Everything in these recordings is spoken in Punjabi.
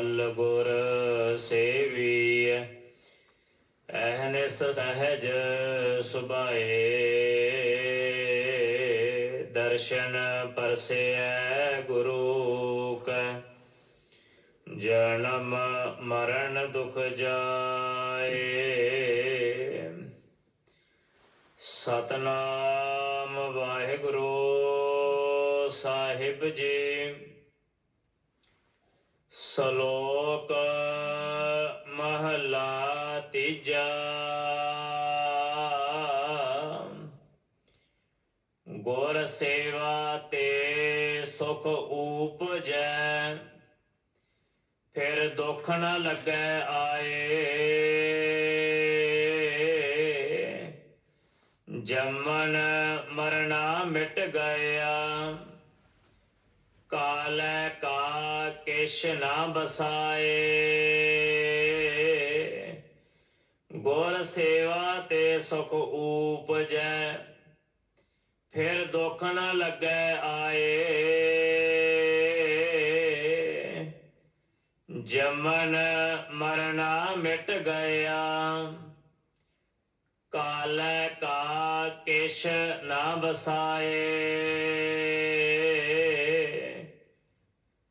ਫਲ ਗੁਰ ਸੇਵੀਐ। ਅਹਨਿਸ ਸਹਜ ਸੁਭਾਏ, ਦਰਸ਼ਨ ਪਰਸੈ ਗੁਰੂ ਕੈ। ਜਨਮ ਮਰਨ ਦੁਖ ਜਾਏ, ਸਤਨਾਮ ਵਾਹਿਗੁਰੂ ਸਾਹਿਬ ਜੀ। ਸ਼ਲੋਕ ਮਹਲਾ ਤੀਜਾ। ਗੁਰ ਸੇਵਾ ਤੇ ਸੁਖ ਉਪਜੈ, ਫਿਰ ਦੁੱਖ ਨਾ ਲੱਗੈ ਆਏ। ਜੰਮਣ ਮਰਨਾ ਮਿਟ ਗਿਆ ਕਾਲੈ ਕਾ ਕਿਛ ਨਾ ਬਸਾਏ। ਗੁਰ ਸੇਵਾ ਤੇ ਸੁਖ ਊਪਜੈ ਫਿਰ ਦੁੱਖ ਨਾ ਲੱਗੈ ਆਏ। ਜਮਨ ਮਰਨਾ ਮਿਟ ਗਿਆ ਕਾਲੈ ਕਾ ਕਿਛ ਨਾ ਬਸਾਏ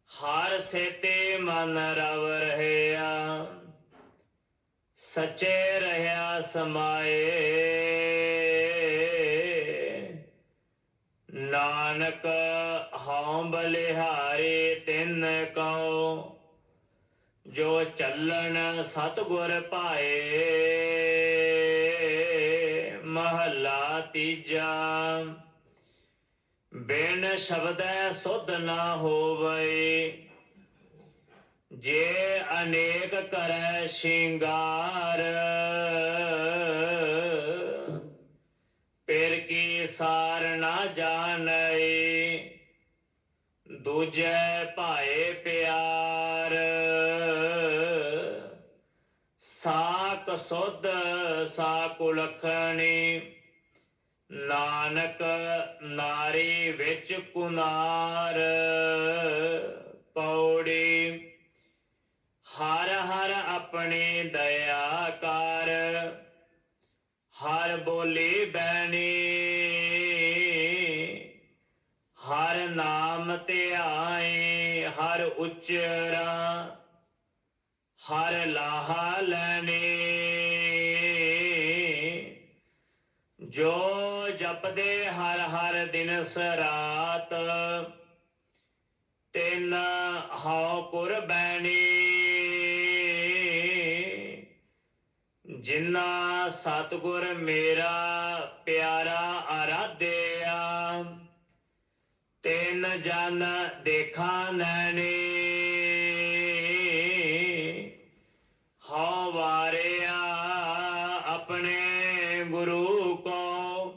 ਹਰ ਸੇਤੇ ਮਨ ਰਵ ਰਹਿਆ। ਸੱਚੇ ਰਹਿਆ ਸਮਾਏ। ਨਾਨਕ ਹਉ ਬਲਿਹਾਰੇ ਤਿੰਨ ਕਉ। ਜੋ ਚੱਲਣ ਸਤਗੁਰ ਪਾਏ ਮਹੱਲਾ ਤੀਜਾ। ਬਿਨ ਸ਼ਬਦੈ ਸੁਧ ਨਾ ਹੋਵੇ। ਜੇ ਅਨੇਕ ਕਰੈ ਸ਼ਿੰਗਾਰ ਪਿਰ ਕੀ ਸਾਰ ਨਾ ਜਾਣੈ? ਦੂਜੈ ਭਾਏ ਪਿਆਰ, ਸਾਕ ਸੁਧ ਸਾਕ ਲਖਣੀ, ਨਾਨਕ ਨਾਰੀ ਵਿੱਚ ਕੁਨਾਰ ਪੌੜੀ ਹਰ ਹਰ ਆਪਣੀ ਦਇਆ ਕਰ। ਹਰ ਬੋਲੀ ਬੈਣੀ ਹਰ ਨਾਮ ਧਿਆਏ ਹਰ ਉਚਰਾ, ਹਰ ਲਾਹਾ ਲੈਣੇ। ਜੋ ਜਪਦੇ ਹਰ ਹਰ ਦਿਨ ਸਰਾਤ, ਤਿਨ ਹਉ ਕੁਰਬਾਨੀ ਜਿਨਾ ਸਤਗੁਰ ਮੇਰਾ ਪਿਆਰਾ ਆਰਾਧਿਆ, ਤਿੰਨ ਜਨ ਦੇਖਾ ਨੈਣੀ। ਹਉ ਵਾਰਿਆ ਆਪਣੇ ਗੁਰੂ ਕੋ,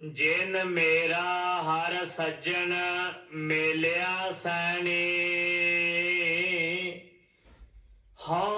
ਜਿਨ ਮੇਰਾ ਹਰ ਸੱਜਣ ਮੇਲਿਆ ਸੈਣੀ। ਹਉ